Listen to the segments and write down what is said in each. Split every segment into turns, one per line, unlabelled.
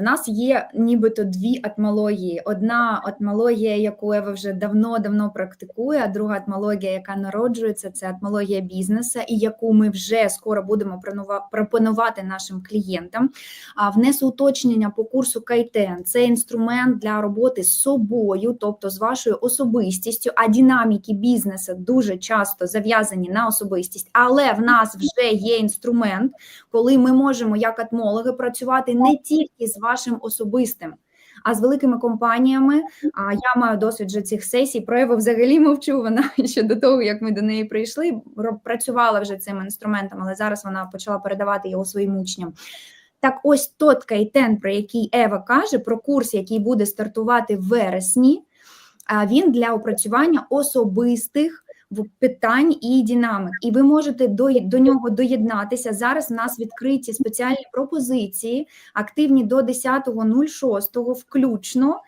У нас є нібито дві атмології. Одна атмологія, яку Ева вже давно-давно практикує, а друга атмологія, яка народжується, це атмологія бізнесу, і яку ми вже скоро будемо пропонувати нашим клієнтам. А внесу уточнення по курсу Кайтен. Це інструмент для роботи з собою, тобто з вашою особистістю. А динаміки бізнесу дуже часто зав'язані на особистість, але в нас вже є інструмент, коли ми можемо як атмологи працювати не тільки з вашим особистим. А з великими компаніями а я маю досвід вже цих сесій. Про Еву взагалі мовчу. Вона ще до того, як ми до неї прийшли, працювала вже цим інструментом, але зараз вона почала передавати його своїм учням. Так, ось тот кайтен, про який Ева каже, про курс, який буде стартувати в вересні, він для опрацювання особистих питань і динамик. І ви можете до, до нього доєднатися. Зараз в нас відкриті спеціальні пропозиції, активні до 10.06 включно.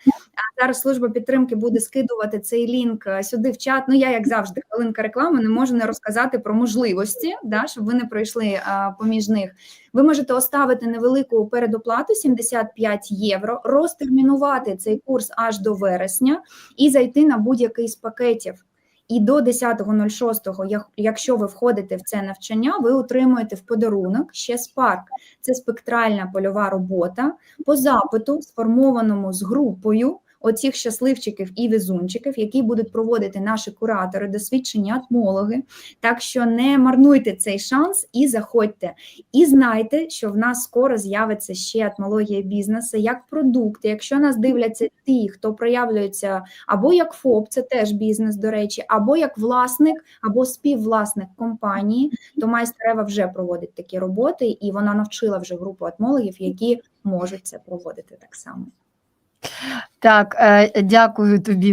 Зараз служба підтримки буде скидувати цей лінк е, сюди в чат. Ну, я, як завжди, хвилинка реклами, не можу не розказати про можливості, да, щоб ви не пройшли а, поміж них. Ви можете оставити невелику передоплату 75 євро, розтермінувати цей курс аж до вересня і зайти на будь-який з пакетів. І до 10.06, як- якщо ви входите в це навчання, ви отримуєте в подарунок ще спарк. Це спектральна польова робота по запиту, сформованому з групою оцих щасливчиків і везунчиків, які будуть проводити наші куратори, досвідчені атмологи. Так що не марнуйте цей шанс і заходьте. І знайте, що в нас скоро з'явиться ще атмологія бізнесу як продукт. Якщо нас дивляться ті, хто проявлюється або як ФОП, це теж бізнес, до речі, або як власник, або співвласник компанії, то майстрева вже проводить такі роботи, і вона навчила вже групу атмологів, які можуть це проводити так само.
Так, е, дякую тобі.